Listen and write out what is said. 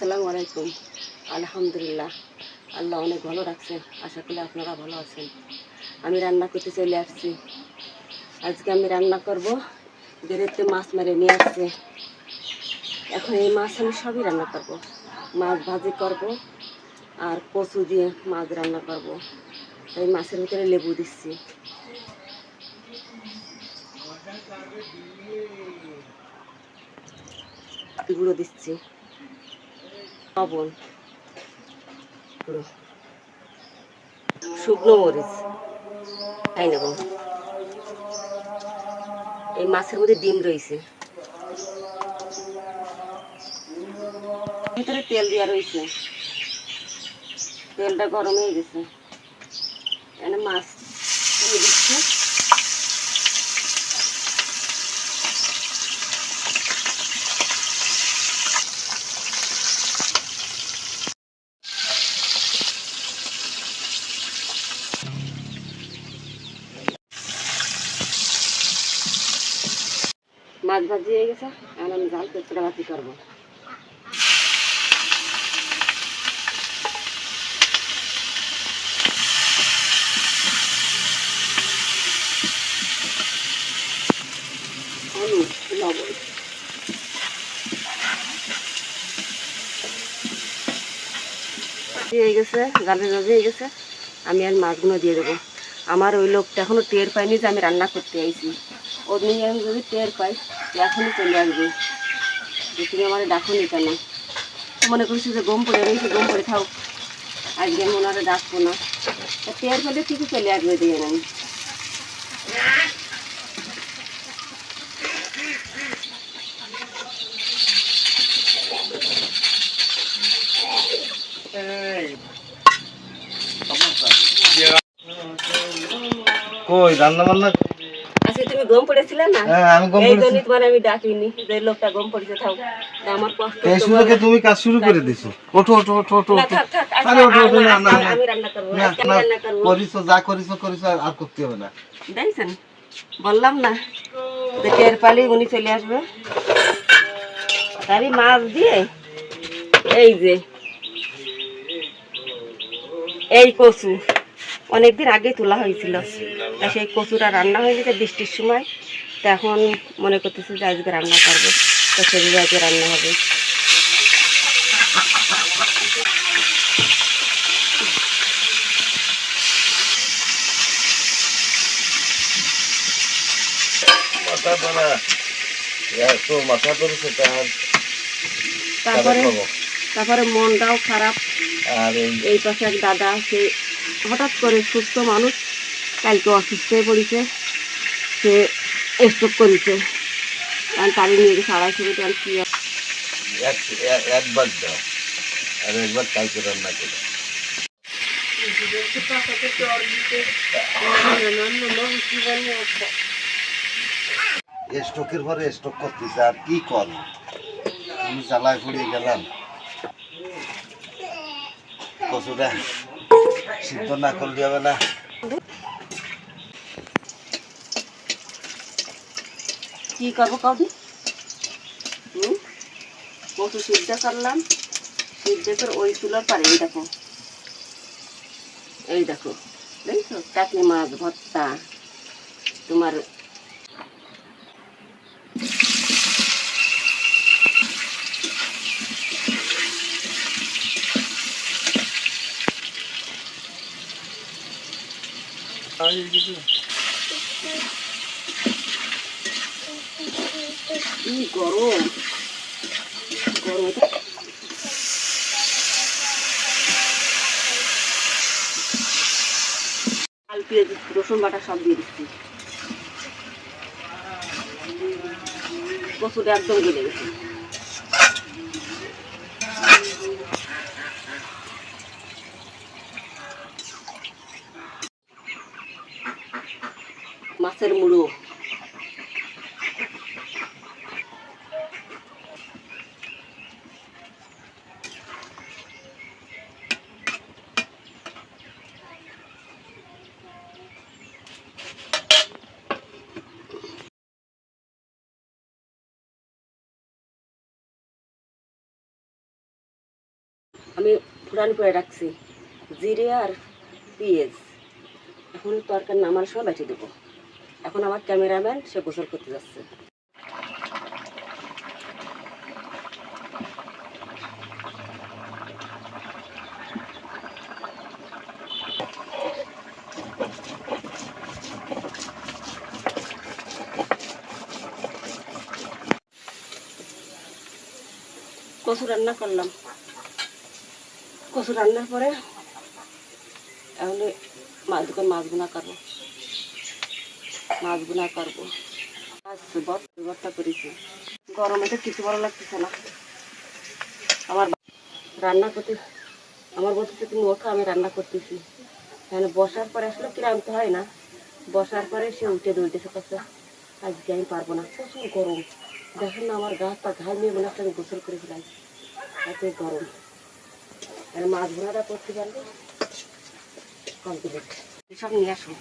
আসসালামু আলাইকুম। আলহামদুলিল্লাহ। আল্লাহ অনেক ভালো রাখছে। আশা করি আপনারা ভালো আছেন। আমি রান্না করতে চলে আসছি। আজকে আমি রান্না করব। বেরেতে মাছ মেরে নিয়ে আসছে। এখন এই মাছ আমি সবই রান্না করব। মাছ ভাজি করব আর কচু দিয়ে মাছ রান্না করব। এই মাছের ভিতরে লেবু দিচ্ছি। গুঁড়ো দিচ্ছি। লবণ, শুকনো মরিচ তাই নেব। এই মাছের মধ্যে ডিম রয়েছে। ভিতরে তেল দেওয়া রয়েছে। তেলটা গরম হয়ে গেছে। এখানে মাছ দিয়ে দিচ্ছি মাছ ভাজি হয়ে গেছে, এখন আমি জাল পেঁপড়া ভাজি করব। হয়ে গেছে হয়ে গেছে, আমি আর মাছগুলো দিয়ে দেবো। আমার ওই লোকটা এখনও টের পাইনি যে আমি রান্না করতে আইছি। নিয়ে আমি যদি টের পাই এখনই চলে আসবে। যে তুমি আমার ডাকুনি কেন? মনে করছি যে গম পড়ে রয়েছে, গম পড়ে খাও। আজকে মনে হয় ডাকবো না। টের পেলে ঠিকই চলে আসবে, দিয়ে আমি কই রান্না বান্না গম পড়েছিলে না? হ্যাঁ আমি গম এই তোমার আমি ডাকিনি যে লোকটা গম পড়েছে থাও আমার কষ্ট এই সুযোগে তুমি কাজ শুরু করে দিছো। ওঠো ওঠো ওঠো ওঠো না, থাক, থাক, আরে ওঠো ওঠো না না না। আমি রান্না করব না, রান্না করব। করিছো যা করিছো করিছো আর- আর করতে হবে না। দেখছেন? বললাম না। যে টের পালি উনি চলে আসবে। তারই মাছ দিয়ে এই যে এই কচু। অনেকদিন আগে তোলা হয়েছিল। তা সেই কচুটা রান্না হয়ে গেছে বৃষ্টির সময়। তা এখন মনে করতেছি যে আজকে রান্না করব। তো সেগুলো আজকে রান্না হবে। তারপরে তারপরে মনটাও খারাপ। আর এই পাশে এক দাদা সে হঠাৎ করে সুস্থ মানুষ কালকে অসুস্থ হয়ে পড়েছে। সে স্ট্রোক করেছে। কারণ তারই নিয়ে গেছে আড়াইশো কোটি একবার আর একবার পরে স্টক আর কি কর? আমি জ্বালায় গেলাম। কচুটা সিদ্ধ না করলে হবে না। কি করব কবি? হুম? সিদ্ধ করলাম? সিদ্ধ করে ওই তুলার পারে এই দেখো। এই দেখো। দেখছ? কাকি মাছ ভর্তা। তোমার কি গরম? গরম। তো আল, পেঁয়াজ, রসুন বাটা সব দিয়ে দিচ্ছি। কচুটা একদম গলে গেছে। গাছের মুড়ো। আমি ফুরান করে রাখছি, জিরে আর পেঁয়াজ। এখন তরকার নামার সময় বেটে দেবো। এখন আমার ক্যামেরাম্যান, সে গোসল করতে যাচ্ছে। কচু রান্না করলাম। কচু রান্নার পরে এখন মাছ দোকান মাছ গুনা করব মাছ গুনা করব করেছি। গরমে তো কিছু ভালো লাগতেছে না। আমার রান্না করতে আমার বলতেছে তুমি ওঠো, আমি রান্না করতেছি। তাহলে বসার পরে আসলে ক্লান্ত হয় না। বসার পরে সে উঠে দৌড়তেছে কাছে আজকে আমি পারব না। প্রচুর গরম। দেখেন না আমার গা পা ঘাল নিয়ে মনে হচ্ছে আমি গোসল করে ফেলাই। এত গরম। মাছ ভোনাটা করতে পারলে কমপ্লিট সব নিয়ে আসুন।